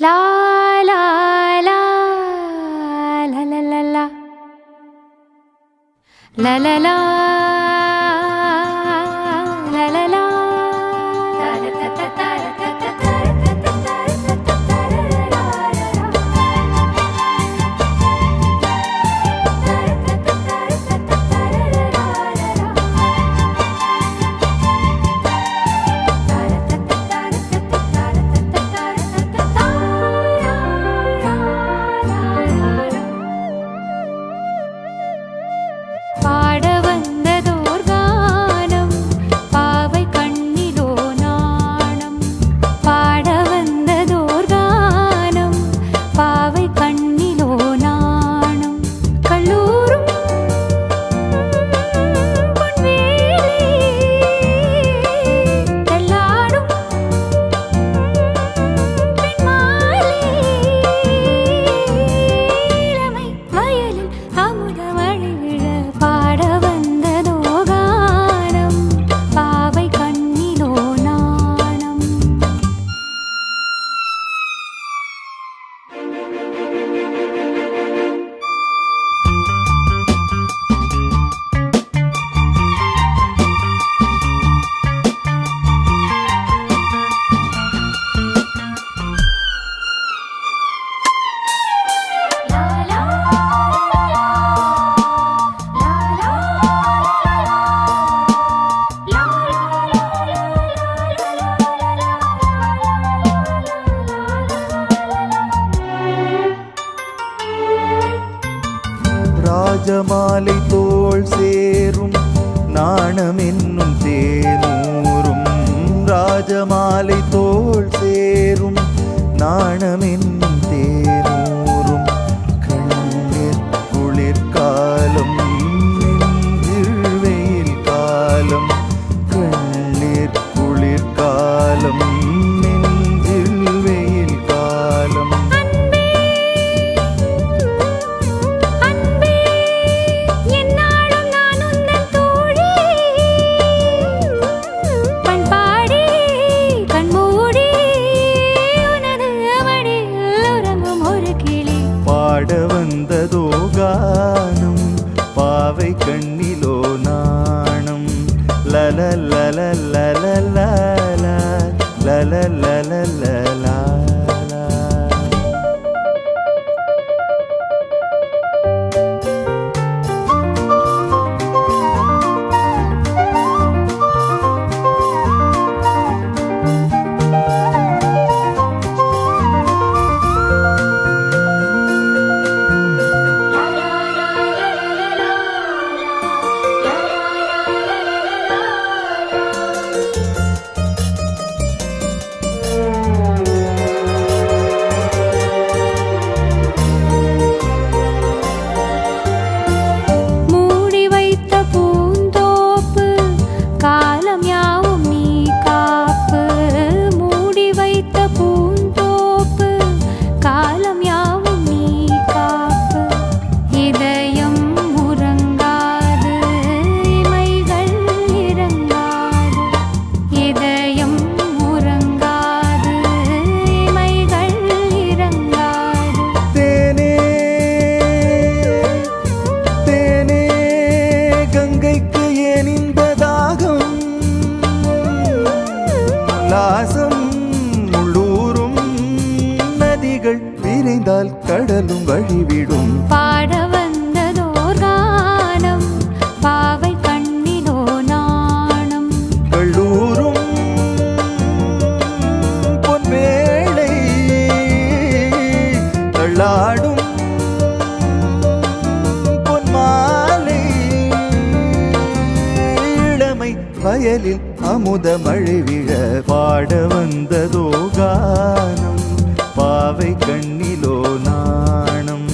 ला ला kamu damai நாணம் என்னும் தேனூரும் ராஜமாலை தோல் சேரும் நாணம் பாட வந்ததோ கானம் பாவை கண்ணிலோ நாணம் லல லல லல லல லல லல லல லாசம் உள்ளூரும் நதிகள் விரைந்தால் கடலும் வழிவிடும். பாட வந்ததோர் கானம் பாவை கண்ணிலோ நாணம். கள்ளூரும் பொன்வேளை தள்ளாடும் கடலில் அமுத மழை விழ பாட வந்ததோ கானம். பாவை கண்ணிலோ நாணம்.